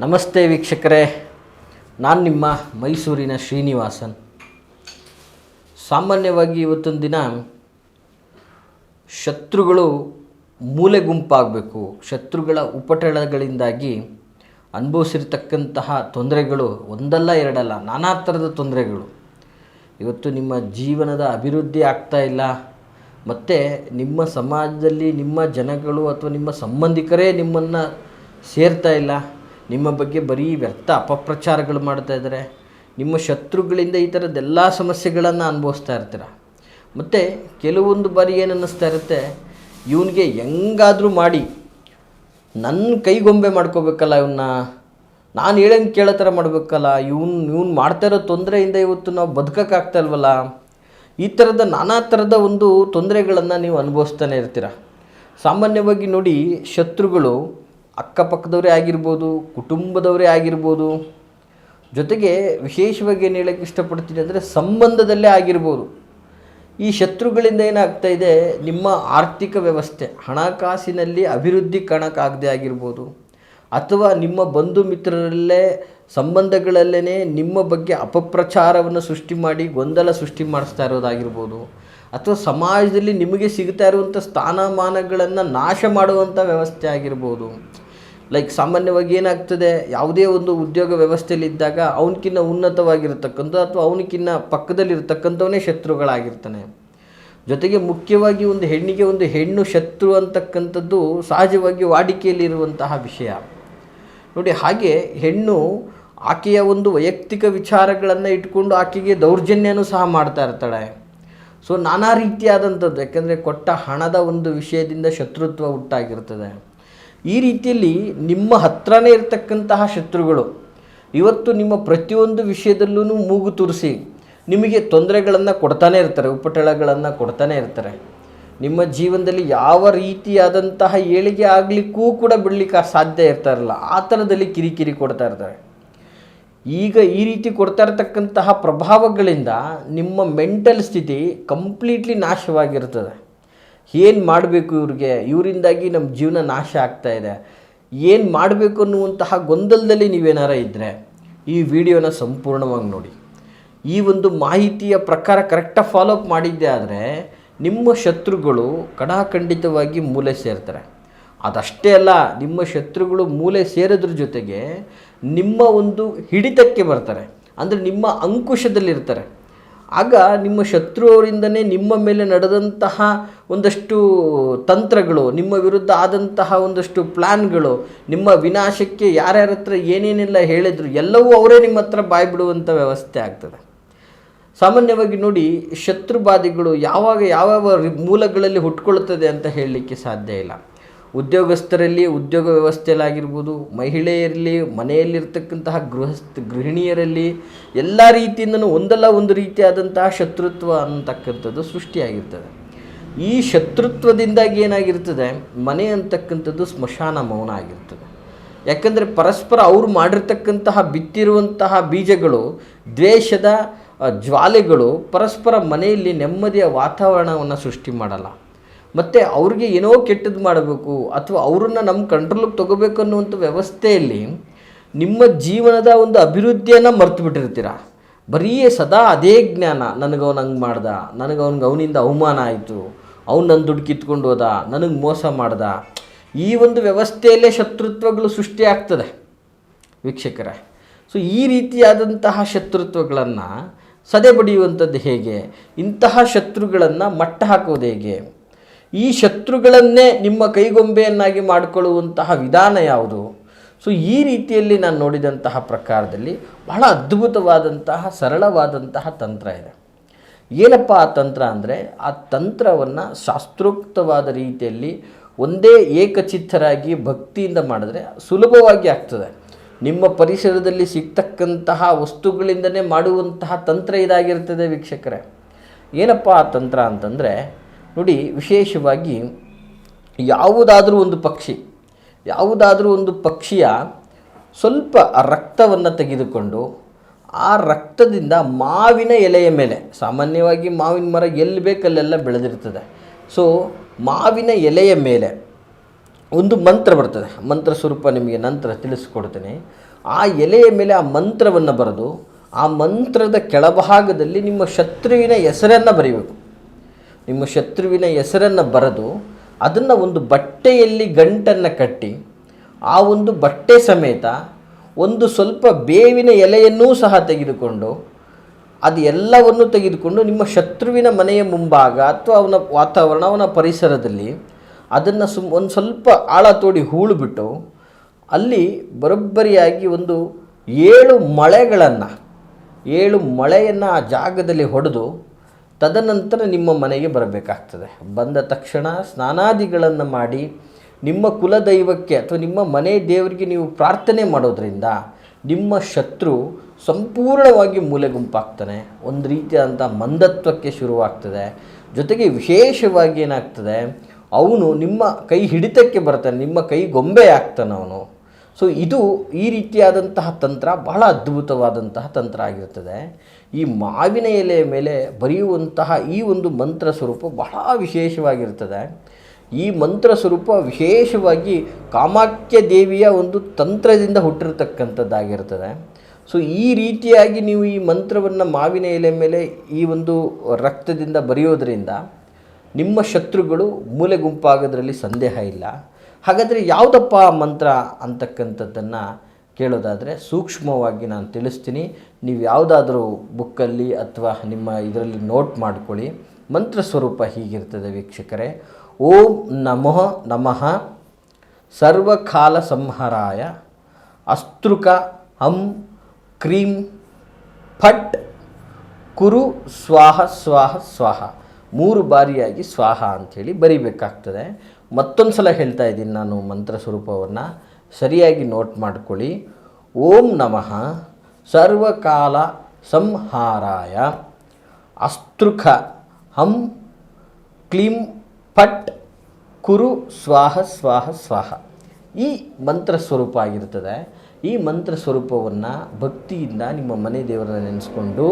ನಮಸ್ತೆ ವೀಕ್ಷಕರೇ, ನಾನು ನಿಮ್ಮ ಮೈಸೂರಿನ ಶ್ರೀನಿವಾಸನ್. ಸಾಮಾನ್ಯವಾಗಿ ಇವತ್ತೊಂದು ದಿನ ಶತ್ರುಗಳು ಮೂಲೆ ಗುಂಪಾಗಬೇಕು. ಶತ್ರುಗಳ ಉಪಟಳಗಳಿಂದಾಗಿ ಅನುಭವಿಸಿರ್ತಕ್ಕಂತಹ ತೊಂದರೆಗಳು ಒಂದಲ್ಲ ಎರಡಲ್ಲ, ನಾನಾ ಥರದ ತೊಂದರೆಗಳು. ಇವತ್ತು ನಿಮ್ಮ ಜೀವನದ ಅಭಿವೃದ್ಧಿ ಆಗ್ತಾ ಇಲ್ಲ. ಮತ್ತು ನಿಮ್ಮ ಸಮಾಜದಲ್ಲಿ ನಿಮ್ಮ ಜನಗಳು ಅಥವಾ ನಿಮ್ಮ ಸಂಬಂಧಿಕರೇ ನಿಮ್ಮನ್ನು ಸೇರ್ತಾ ಇಲ್ಲ. ನಿಮ್ಮ ಬಗ್ಗೆ ಬರೀ ವ್ಯರ್ಥ ಅಪಪ್ರಚಾರಗಳು ಮಾಡ್ತಾ ಇದ್ದಾರೆ. ನಿಮ್ಮ ಶತ್ರುಗಳಿಂದ ಈ ಥರದ್ದೆಲ್ಲ ಸಮಸ್ಯೆಗಳನ್ನು ಅನುಭವಿಸ್ತಾ ಇರ್ತೀರ. ಮತ್ತು ಕೆಲವೊಂದು ಬಾರಿ ಏನು ಅನ್ನಿಸ್ತಾ ಇರುತ್ತೆ, ಇವನಿಗೆ ಹೆಂಗಾದರೂ ಮಾಡಿ ನನ್ನ ಕೈಗೊಂಬೆ ಮಾಡ್ಕೋಬೇಕಲ್ಲ ಇವನ್ನ ನಾನು ಹೇಳಂಗೆ ಕೇಳೋ ಥರ ಮಾಡಬೇಕಲ್ಲ, ಇವನು, ಇವ್ನು ಮಾಡ್ತಾ ಇರೋ ತೊಂದರೆಯಿಂದ ಇವತ್ತು ನಾವು ಬದುಕೋಕ್ಕಾಗ್ತಾ ಇಲ್ವಲ್ಲ? ಈ ಥರದ ನಾನಾ ಥರದ ಒಂದು ತೊಂದರೆಗಳನ್ನು ನೀವು ಅನುಭವಿಸ್ತಾನೆ ಇರ್ತೀರ. ಸಾಮಾನ್ಯವಾಗಿ ನೋಡಿ, ಶತ್ರುಗಳು ಅಕ್ಕಪಕ್ಕದವರೇ ಆಗಿರ್ಬೋದು, ಕುಟುಂಬದವರೇ ಆಗಿರ್ಬೋದು, ಜೊತೆಗೆ ವಿಶೇಷವಾಗಿ ಏನು ಹೇಳೋಕ್ಕೆ ಇಷ್ಟಪಡ್ತೀನಿ ಅಂದರೆ ಸಂಬಂಧದಲ್ಲೇ ಆಗಿರ್ಬೋದು. ಈ ಶತ್ರುಗಳಿಂದ ಏನಾಗ್ತಾ ಇದೆ, ನಿಮ್ಮ ಆರ್ಥಿಕ ವ್ಯವಸ್ಥೆ, ಹಣಕಾಸಿನಲ್ಲಿ ಅಭಿವೃದ್ಧಿ ಕಾಣಕ್ಕಾಗದೇ ಆಗಿರ್ಬೋದು, ಅಥವಾ ನಿಮ್ಮ ಬಂಧು ಮಿತ್ರರಲ್ಲೇ ಸಂಬಂಧಗಳಲ್ಲೇ ನಿಮ್ಮ ಬಗ್ಗೆ ಅಪಪ್ರಚಾರವನ್ನು ಸೃಷ್ಟಿ ಮಾಡಿ ಗೊಂದಲ ಸೃಷ್ಟಿ ಮಾಡಿಸ್ತಾ ಇರೋದಾಗಿರ್ಬೋದು, ಅಥವಾ ಸಮಾಜದಲ್ಲಿ ನಿಮಗೆ ಸಿಗ್ತಾ ಇರುವಂಥ ಸ್ಥಾನಮಾನಗಳನ್ನು ನಾಶ ಮಾಡುವಂಥ ವ್ಯವಸ್ಥೆ ಆಗಿರ್ಬೋದು ಲೈಕ್ ಸಾಮಾನ್ಯವಾಗಿ ಏನಾಗ್ತದೆ, ಯಾವುದೇ ಒಂದು ಉದ್ಯೋಗ ವ್ಯವಸ್ಥೆಯಲ್ಲಿದ್ದಾಗ ಅವನಕ್ಕಿಂತ ಉನ್ನತವಾಗಿರ್ತಕ್ಕಂಥ ಅಥವಾ ಅವನಕ್ಕಿಂತ ಪಕ್ಕದಲ್ಲಿರ್ತಕ್ಕಂಥವನೇ ಶತ್ರುಗಳಾಗಿರ್ತಾನೆ. ಜೊತೆಗೆ ಮುಖ್ಯವಾಗಿ ಒಂದು ಹೆಣ್ಣಿಗೆ ಒಂದು ಹೆಣ್ಣು ಶತ್ರು ಅಂತಕ್ಕಂಥದ್ದು ಸಹಜವಾಗಿ ವಾಡಿಕೆಯಲ್ಲಿರುವಂತಹ ವಿಷಯ. ನೋಡಿ, ಹಾಗೆ ಹೆಣ್ಣು ಆಕೆಯ ಒಂದು ವೈಯಕ್ತಿಕ ವಿಚಾರಗಳನ್ನು ಇಟ್ಕೊಂಡು ಆಕೆಗೆ ದೌರ್ಜನ್ಯನೂ ಸಹ ಮಾಡ್ತಾ ಇರ್ತಾಳೆ. ಸೊ ನಾನಾ ರೀತಿಯಾದಂಥದ್ದು, ಯಾಕೆಂದರೆ ಕೊಟ್ಟ ಹಣದ ಒಂದು ವಿಷಯದಿಂದ ಶತ್ರುತ್ವ ಹುಟ್ಟಾಗಿರ್ತದೆ. ಈ ರೀತಿಯಲ್ಲಿ ನಿಮ್ಮ ಹತ್ರನೇ ಇರತಕ್ಕಂತಹ ಶತ್ರುಗಳು, ಇವತ್ತು ನಿಮ್ಮ ಪ್ರತಿಯೊಂದು ವಿಷಯದಲ್ಲೂ ಮೂಗು ತೂರಿಸಿ ನಿಮಗೆ ತೊಂದರೆಗಳನ್ನು ಕೊಡ್ತಾನೆ ಇರ್ತಾರೆ, ಉಪಟಳಗಳನ್ನು ಕೊಡ್ತಾನೆ ಇರ್ತಾರೆ. ನಿಮ್ಮ ಜೀವನದಲ್ಲಿ ಯಾವ ರೀತಿಯಾದಂತಹ ಏಳಿಗೆ ಆಗಲಿಕ್ಕೂ ಕೂಡ ಬಿಡಲಿಕ್ಕೆ ಸಾಧ್ಯ ಇರ್ತಾರಲ್ಲ ಆ ಥರದಲ್ಲಿ ಕಿರಿಕಿರಿ ಕೊಡ್ತಾ ಇರ್ತಾರೆ. ಈಗ ಈ ರೀತಿ ಕೊಡ್ತಾ ಇರತಕ್ಕಂತಹ ಪ್ರಭಾವಗಳಿಂದ ನಿಮ್ಮ ಮೆಂಟಲ್ ಸ್ಥಿತಿ ಕಂಪ್ಲೀಟ್ಲಿ ನಾಶವಾಗಿರ್ತದೆ. ಏನು ಮಾಡಬೇಕು ಇವ್ರಿಗೆ? ಇವರಿಂದಾಗಿ ನಮ್ಮ ಜೀವನ ನಾಶ ಆಗ್ತಾ ಇದೆ. ಏನು ಮಾಡಬೇಕು ಅನ್ನುವಂತಹ ಗೊಂದಲದಲ್ಲಿ ನೀವೇನಾರ ಇದ್ದರೆ ಈ ವಿಡಿಯೋನ ಸಂಪೂರ್ಣವಾಗಿ ನೋಡಿ. ಈ ಒಂದು ಮಾಹಿತಿಯ ಪ್ರಕಾರ ಕರೆಕ್ಟಾಗಿ ಫಾಲೋಅಪ್ ಮಾಡಿದ್ದೆ ಆದರೆ ನಿಮ್ಮ ಶತ್ರುಗಳು ಕಡಾಖಂಡಿತವಾಗಿ ಮೂಲೆ ಸೇರ್ತಾರೆ. ಅದಷ್ಟೇ ಅಲ್ಲ, ನಿಮ್ಮ ಶತ್ರುಗಳು ಮೂಲೆ ಸೇರೋದ್ರ ಜೊತೆಗೆ ನಿಮ್ಮ ಒಂದು ಹಿಡಿತಕ್ಕೆ ಬರ್ತಾರೆ. ಅಂದರೆ ನಿಮ್ಮ ಅಂಕುಶದಲ್ಲಿರ್ತಾರೆ. ಆಗ ನಿಮ್ಮ ಶತ್ರು ಅವರಿಂದನೇ ನಿಮ್ಮ ಮೇಲೆ ನಡೆದಂತಹ ಒಂದಷ್ಟು ತಂತ್ರಗಳು, ನಿಮ್ಮ ವಿರುದ್ಧ ಆದಂತಹ ಒಂದಷ್ಟು ಪ್ಲ್ಯಾನ್ಗಳು ನಿಮ್ಮ ವಿನಾಶಕ್ಕೆ ಯಾರ್ಯಾರ ಹತ್ರ ಏನೇನೆಲ್ಲ ಹೇಳಿದ್ರು, ಎಲ್ಲವೂ ಅವರೇ ನಿಮ್ಮ ಹತ್ರ ಬಾಯಿ ಬಿಡುವಂಥ ವ್ಯವಸ್ಥೆ ಆಗ್ತದೆ. ಸಾಮಾನ್ಯವಾಗಿ ನೋಡಿ, ಶತ್ರುಬಾಧೆಗಳು ಯಾವಾಗ ಯಾವ್ಯಾವ ಮೂಲಗಳಲ್ಲಿ ಹುಟ್ಕೊಳ್ಳುತ್ತದೆ ಅಂತ ಹೇಳಲಿಕ್ಕೆ ಸಾಧ್ಯ ಇಲ್ಲ. ಉದ್ಯೋಗಸ್ಥರಲ್ಲಿ ಉದ್ಯೋಗ ವ್ಯವಸ್ಥೆಯಲ್ಲಾಗಿರ್ಬೋದು, ಮಹಿಳೆಯರಲ್ಲಿ, ಮನೆಯಲ್ಲಿರ್ತಕ್ಕಂತಹ ಗೃಹಸ್ಥ, ಗೃಹಿಣಿಯರಲ್ಲಿ ಎಲ್ಲ ರೀತಿಯಿಂದನೂ ಒಂದಲ್ಲ ಒಂದು ರೀತಿಯಾದಂತಹ ಶತ್ರುತ್ವ ಅಂತಕ್ಕಂಥದ್ದು ಸೃಷ್ಟಿಯಾಗಿರ್ತದೆ. ಈ ಶತ್ರುತ್ವದಿಂದಾಗಿ ಏನಾಗಿರ್ತದೆ? ಮನೆ ಅಂತಕ್ಕಂಥದ್ದು ಸ್ಮಶಾನ ಮೌನ ಆಗಿರ್ತದೆ. ಯಾಕಂದರೆ ಪರಸ್ಪರ ಅವರು ಮಾಡಿರ್ತಕ್ಕಂತಹ ಬಿತ್ತಿರುವಂತಹ ಬೀಜಗಳು, ದ್ವೇಷದ ಜ್ವಾಲೆಗಳು ಪರಸ್ಪರ ಮನೆಯಲ್ಲಿ ನೆಮ್ಮದಿಯ ವಾತಾವರಣವನ್ನು ಸೃಷ್ಟಿ ಮಾಡಲ್ಲ. ಮತ್ತು ಅವ್ರಿಗೆ ಏನೋ ಕೆಟ್ಟದ್ದು ಮಾಡಬೇಕು ಅಥವಾ ಅವರನ್ನು ನಮ್ಮ ಕಂಟ್ರೋಲಿಗೆ ತೊಗೋಬೇಕು ಅನ್ನುವಂಥ ವ್ಯವಸ್ಥೆಯಲ್ಲಿ ನಿಮ್ಮ ಜೀವನದ ಒಂದು ಅಭಿವೃದ್ಧಿಯನ್ನು ಮರ್ತು ಬಿಟ್ಟಿರ್ತೀರ? ಬರೀ ಸದಾ ಅದೇ ಜ್ಞಾನ, ನನಗೆ ಅವ್ನು ಹಂಗೆ ಮಾಡ್ದ, ನನಗೆ ಅವನಿಂದ ಅವಮಾನ ಆಯಿತು, ಅವ್ನು ನನ್ನ ದುಡ್ಡು ಕಿತ್ಕೊಂಡು ಹೋದ, ನನಗೆ ಮೋಸ ಮಾಡ್ದ. ಈ ಒಂದು ವ್ಯವಸ್ಥೆಯಲ್ಲೇ ಶತ್ರುತ್ವಗಳು ಸೃಷ್ಟಿಯಾಗ್ತದೆ ವೀಕ್ಷಕರೇ. ಸೊ ಈ ರೀತಿಯಾದಂತಹ ಶತ್ರುತ್ವಗಳನ್ನು ಸದೆ ಬಡಿಯುವಂಥದ್ದು ಹೇಗೆ? ಇಂತಹ ಶತ್ರುಗಳನ್ನು ಮಟ್ಟ ಹಾಕೋದು ಹೇಗೆ? ಈ ಶತ್ರುಗಳನ್ನೇ ನಿಮ್ಮ ಕೈಗೊಂಬೆಯನ್ನಾಗಿ ಮಾಡಿಕೊಳ್ಳುವಂತಹ ವಿಧಾನ ಯಾವುದು? ಸೊ ಈ ರೀತಿಯಲ್ಲಿ ನಾನು ನೋಡಿದಂತಹ ಪ್ರಕಾರದಲ್ಲಿ ಬಹಳ ಅದ್ಭುತವಾದಂತಹ, ಸರಳವಾದಂತಹ ತಂತ್ರ ಇದೆ. ಏನಪ್ಪ ಆ ತಂತ್ರ ಅಂದರೆ, ಆ ತಂತ್ರವನ್ನು ಶಾಸ್ತ್ರೋಕ್ತವಾದ ರೀತಿಯಲ್ಲಿ ಒಂದೇ ಏಕಚಿತ್ತರಾಗಿ ಭಕ್ತಿಯಿಂದ ಮಾಡಿದ್ರೆ ಸುಲಭವಾಗಿ ಆಗ್ತದೆ. ನಿಮ್ಮ ಪರಿಸರದಲ್ಲಿ ಸಿಗ್ತಕ್ಕಂತಹ ವಸ್ತುಗಳಿಂದನೇ ಮಾಡುವಂತಹ ತಂತ್ರ ಇದಾಗಿರ್ತದೆ ವೀಕ್ಷಕರೇ. ಏನಪ್ಪ ಆ ತಂತ್ರ ಅಂತಂದರೆ ನೋಡಿ, ವಿಶೇಷವಾಗಿ ಯಾವುದಾದರೂ ಒಂದು ಪಕ್ಷಿ, ಯಾವುದಾದರೂ ಒಂದು ಪಕ್ಷಿಯ ಸ್ವಲ್ಪ ರಕ್ತವನ್ನು ತೆಗೆದುಕೊಂಡು ಆ ರಕ್ತದಿಂದ ಮಾವಿನ ಎಲೆಯ ಮೇಲೆ, ಸಾಮಾನ್ಯವಾಗಿ ಮಾವಿನ ಮರ ಎಲ್ಲಿ ಬೇಕಲ್ಲೆಲ್ಲ ಬೆಳೆದಿರ್ತದೆ. ಸೊ ಮಾವಿನ ಎಲೆಯ ಮೇಲೆ ಒಂದು ಮಂತ್ರ ಬರ್ತದೆ. ಮಂತ್ರ ಸ್ವರೂಪ ನಿಮಗೆ ನಂತರ ತಿಳಿಸ್ಕೊಡ್ತೇನೆ. ಆ ಎಲೆಯ ಮೇಲೆ ಆ ಮಂತ್ರವನ್ನು ಬರೆದು, ಆ ಮಂತ್ರದ ಕೆಳಭಾಗದಲ್ಲಿ ನಿಮ್ಮ ಶತ್ರುವಿನ ಹೆಸರನ್ನು ಬರೀಬೇಕು. ನಿಮ್ಮ ಶತ್ರುವಿನ ಹೆಸರನ್ನು ಬರೆದು ಅದನ್ನು ಒಂದು ಬಟ್ಟೆಯಲ್ಲಿ ಗಂಟನ್ನು ಕಟ್ಟಿ, ಆ ಒಂದು ಬಟ್ಟೆ ಸಮೇತ ಒಂದು ಸ್ವಲ್ಪ ಬೇವಿನ ಎಲೆಯನ್ನೂ ಸಹ ತೆಗೆದುಕೊಂಡು, ಅದು ಎಲ್ಲವನ್ನು ತೆಗೆದುಕೊಂಡು ನಿಮ್ಮ ಶತ್ರುವಿನ ಮನೆಯ ಮುಂಭಾಗ ಅಥವಾ ಅವನ ವಾತಾವರಣ, ಅವನ ಪರಿಸರದಲ್ಲಿ ಅದನ್ನು ಸುಮ್ ಒಂದು ಸ್ವಲ್ಪ ಆಳ ತೋಡಿ ಹೂಳುಬಿಟ್ಟು ಅಲ್ಲಿ ಬರೋಬ್ಬರಿಯಾಗಿ ಒಂದು ಏಳು ಮಳೆಗಳನ್ನು, ಏಳು ಮಳೆಯನ್ನು ಆ ಜಾಗದಲ್ಲಿ ಹೊಡೆದು ತದನಂತರ ನಿಮ್ಮ ಮನೆಗೆ ಬರಬೇಕಾಗ್ತದೆ. ಬಂದ ತಕ್ಷಣ ಸ್ನಾನಾದಿಗಳನ್ನು ಮಾಡಿ ನಿಮ್ಮ ಕುಲದೈವಕ್ಕೆ ಅಥವಾ ನಿಮ್ಮ ಮನೆ ದೇವರಿಗೆ ನೀವು ಪ್ರಾರ್ಥನೆ ಮಾಡೋದರಿಂದ ನಿಮ್ಮ ಶತ್ರು ಸಂಪೂರ್ಣವಾಗಿ ಮೂಲೆ ಗುಂಪಾಗ್ತಾನೆ. ಒಂದು ರೀತಿಯಾದಂಥ ಮಂದತ್ವಕ್ಕೆ ಶುರುವಾಗ್ತದೆ. ಜೊತೆಗೆ ವಿಶೇಷವಾಗಿ ಏನಾಗ್ತದೆ, ಅವನು ನಿಮ್ಮ ಕೈ ಹಿಡಿತಕ್ಕೆ ಬರ್ತಾನೆ, ನಿಮ್ಮ ಕೈ ಗೊಂಬೆ ಆಗ್ತಾನೆ ಅವನು. ಸೊ ಇದು ಈ ರೀತಿಯಾದಂತಹ ತಂತ್ರ ಬಹಳ ಅದ್ಭುತವಾದಂತಹ ತಂತ್ರ ಆಗಿರುತ್ತದೆ. ಈ ಮಾವಿನ ಎಲೆಯ ಮೇಲೆ ಬರೆಯುವಂತಹ ಈ ಒಂದು ಮಂತ್ರ ಸ್ವರೂಪ ಬಹಳ ವಿಶೇಷವಾಗಿರ್ತದೆ ಈ ಮಂತ್ರ ಸ್ವರೂಪ ವಿಶೇಷವಾಗಿ ಕಾಮಾಖ್ಯ ದೇವಿಯ ಒಂದು ತಂತ್ರದಿಂದ ಹುಟ್ಟಿರತಕ್ಕಂಥದ್ದಾಗಿರ್ತದೆ ಸೊ ಈ ರೀತಿಯಾಗಿ ನೀವು ಈ ಮಂತ್ರವನ್ನು ಮಾವಿನ ಎಲೆ ಮೇಲೆ ಈ ಒಂದು ರಕ್ತದಿಂದ ಬರೆಯೋದರಿಂದ ನಿಮ್ಮ ಶತ್ರುಗಳು ಮೂಲೆ ಗುಂಪಾಗೋದ್ರಲ್ಲಿ ಸಂದೇಹ ಇಲ್ಲ. ಹಾಗಾದರೆ ಯಾವುದಪ್ಪ ಮಂತ್ರ ಅಂತಕ್ಕಂಥದ್ದನ್ನು ಕೇಳೋದಾದರೆ ಸೂಕ್ಷ್ಮವಾಗಿ ನಾನು ತಿಳಿಸ್ತೀನಿ. ನೀವು ಯಾವುದಾದ್ರೂ ಬುಕ್ಕಲ್ಲಿ ಅಥವಾ ನಿಮ್ಮ ಇದರಲ್ಲಿ ನೋಟ್ ಮಾಡ್ಕೊಳ್ಳಿ. ಮಂತ್ರ ಸ್ವರೂಪ ಹೀಗಿರ್ತದೆ ವೀಕ್ಷಕರೇ. ಓಂ ನಮಃ ನಮಃ ಸರ್ವಕಾಲ ಸಂಹಾರಾಯ ಅಸ್ತೃಕ ಹಂ ಕ್ರೀಂ ಫಟ್ ಕುರು ಸ್ವಾಹ ಸ್ವಾಹ ಸ್ವಾಹ. ಮೂರು ಬಾರಿಯಾಗಿ ಸ್ವಾಹ ಅಂಥೇಳಿ ಬರಿಬೇಕಾಗ್ತದೆ. ಮತ್ತೊಂದು ಸಲ ಹೇಳ್ತಾ ಇದ್ದೀನಿ ನಾನು ಮಂತ್ರ ಸ್ವರೂಪವನ್ನು ಸರಿಯಾಗಿ ನೋಟ್ ಮಾಡ್ಕೊಳ್ಳಿ. ಓಂ ನಮಃ. ಸರ್ವಕಾಲ ಸಂಹಾರಾಯ. ಅಸ್ತೃಖ ಹಂ. ಕ್ಲೀಂ. ಪಟ್. ಕುರು. ಸ್ವಾಹ. ಸ್ವಾಹ. ಸ್ವಾಹ. ಈ ಮಂತ್ರ ಸ್ವರೂಪ ಆಗಿರ್ತದೆ. ಈ ಮಂತ್ರ ಸ್ವರೂಪವನ್ನು ಭಕ್ತಿಯಿಂದ ನಿಮ್ಮ ಮನೆ ದೇವರನ್ನ ನೆನೆಸ್ಕೊಂಡು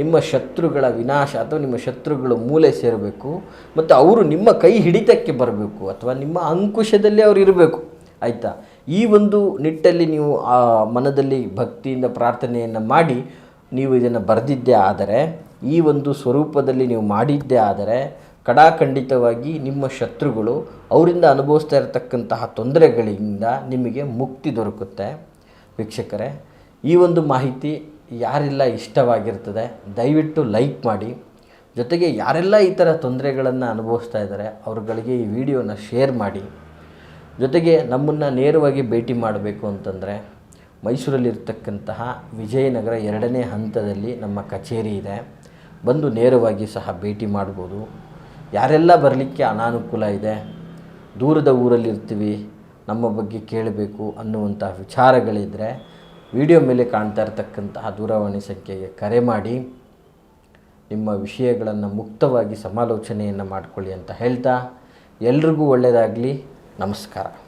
ನಿಮ್ಮ ಶತ್ರುಗಳ ವಿನಾಶ ಅಥವಾ ನಿಮ್ಮ ಶತ್ರುಗಳು ಮೂಲೆ ಸೇರಬೇಕು ಮತ್ತು ಅವರು ನಿಮ್ಮ ಕೈ ಹಿಡಿತಕ್ಕೆ ಬರಬೇಕು ಅಥವಾ ನಿಮ್ಮ ಅಂಕುಶದಲ್ಲಿ ಅವರು ಇರಬೇಕು, ಆಯಿತಾ? ಈ ಒಂದು ನಿಟ್ಟಲ್ಲಿ ನೀವು ಆ ಮನದಲ್ಲಿ ಭಕ್ತಿಯಿಂದ ಪ್ರಾರ್ಥನೆಯನ್ನು ಮಾಡಿ ನೀವು ಇದನ್ನು ಬರೆದಿದ್ದೇ ಆದರೆ, ಈ ಒಂದು ಸ್ವರೂಪದಲ್ಲಿ ನೀವು ಮಾಡಿದ್ದೇ ಆದರೆ ಕಡಾಖಂಡಿತವಾಗಿ ನಿಮ್ಮ ಶತ್ರುಗಳು ಅವರಿಂದ ಅನುಭವಿಸ್ತಾ ಇರತಕ್ಕಂತಹ ತೊಂದರೆಗಳಿಂದ ನಿಮಗೆ ಮುಕ್ತಿ ದೊರಕುತ್ತೆ. ವೀಕ್ಷಕರೇ, ಈ ಒಂದು ಮಾಹಿತಿ ಯಾರೆಲ್ಲ ಇಷ್ಟವಾಗಿರ್ತದೆ, ದಯವಿಟ್ಟು ಲೈಕ್ ಮಾಡಿ. ಜೊತೆಗೆ ಯಾರೆಲ್ಲ ಈ ಥರ ತೊಂದರೆಗಳನ್ನು ಅನುಭವಿಸ್ತಾ ಇದ್ದಾರೆ, ಅವ್ರುಗಳಿಗೆ ಈ ವಿಡಿಯೋನ ಶೇರ್ ಮಾಡಿ. ಜೊತೆಗೆ ನಮ್ಮನ್ನು ನೇರವಾಗಿ ಭೇಟಿ ಮಾಡಬೇಕು ಅಂತಂದರೆ, ಮೈಸೂರಲ್ಲಿರ್ತಕ್ಕಂತಹ ವಿಜಯನಗರ ಎರಡನೇ ಹಂತದಲ್ಲಿ ನಮ್ಮ ಕಚೇರಿ ಇದೆ. ಬಂದು ನೇರವಾಗಿ ಸಹ ಭೇಟಿ ಮಾಡ್ಬೋದು. ಯಾರೆಲ್ಲ ಬರಲಿಕ್ಕೆ ಅನಾನುಕೂಲ ಇದೆ, ದೂರದ ಊರಲ್ಲಿರ್ತೀವಿ ನಮ್ಮ ಬಗ್ಗೆ ಕೇಳಬೇಕು ಅನ್ನುವಂತಹ ವಿಚಾರಗಳಿದ್ದರೆ ವಿಡಿಯೋ ಮೇಲೆ ಕಾಣ್ತಾ ಇರತಕ್ಕಂತಹ ದೂರವಾಣಿ ಸಂಖ್ಯೆಗೆ ಕರೆ ಮಾಡಿ. ನಿಮ್ಮ ವಿಷಯಗಳನ್ನು ಮುಕ್ತವಾಗಿ ಸಮಾಲೋಚನೆಯನ್ನು ಮಾಡಿಕೊಳ್ಳಿ ಅಂತ ಹೇಳ್ತಾ, ಎಲ್ರಿಗೂ ಒಳ್ಳೆಯದಾಗಲಿ ನಮಸ್ಕಾರ.